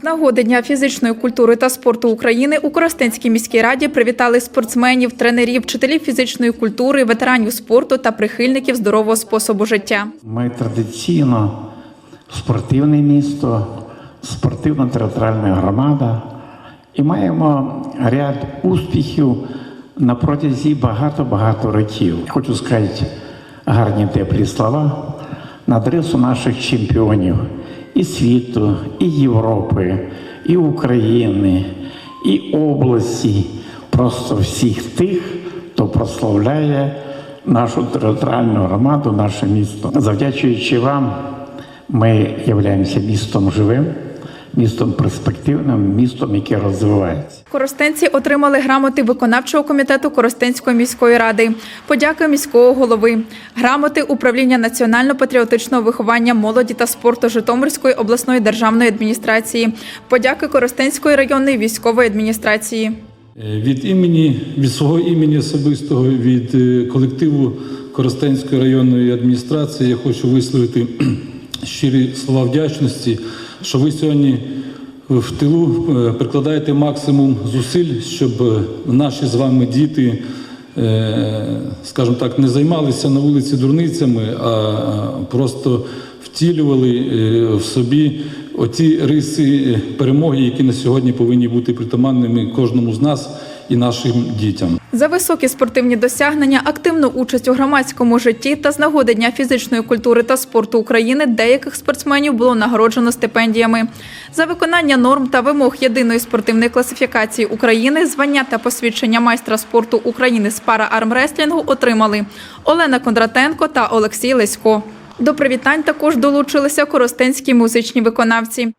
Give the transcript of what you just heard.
З нагоди Дня фізичної культури та спорту України у Коростенській міській раді привітали спортсменів, тренерів, вчителів фізичної культури, ветеранів спорту та прихильників здорового способу життя. Ми традиційно спортивне місто, спортивна територіальна громада і маємо ряд успіхів на протязі багато-багато років. Хочу сказати гарні теплі слова на адресу наших чемпіонів і світу, і Європи, і України, і області, просто всіх тих, хто прославляє нашу територіальну громаду, наше місто. Завдячуючи вам, ми являємося містом живим, містом перспективним, містом, яке розвивається. Коростенці отримали грамоти виконавчого комітету Коростенської міської ради, подяки міського голови, грамоти управління національно-патріотичного виховання молоді та спорту Житомирської обласної державної адміністрації, подяки Коростенської районної військової адміністрації. Е, Від імені від свого імені особистого від е, колективу Коростенської районної адміністрації я хочу висловити щирі слова вдячності, що ви сьогодні в тилу е, прикладаєте максимум зусиль, щоб е, наші з вами діти, е, скажімо так, не займалися на вулиці дурницями, а просто втілювали е, в собі оті риси е, перемоги, які на сьогодні повинні бути притаманними кожному з нас і нашим дітям. За високі спортивні досягнення, активну участь у громадському житті та з нагоди Дня фізичної культури та спорту України деяких спортсменів було нагороджено стипендіями. За виконання норм та вимог єдиної спортивної класифікації України звання та посвідчення майстра спорту України з пара-армреслінгу отримали Олена Кондратенко та Олексій Лесько. До привітань також долучилися коростенські музичні виконавці.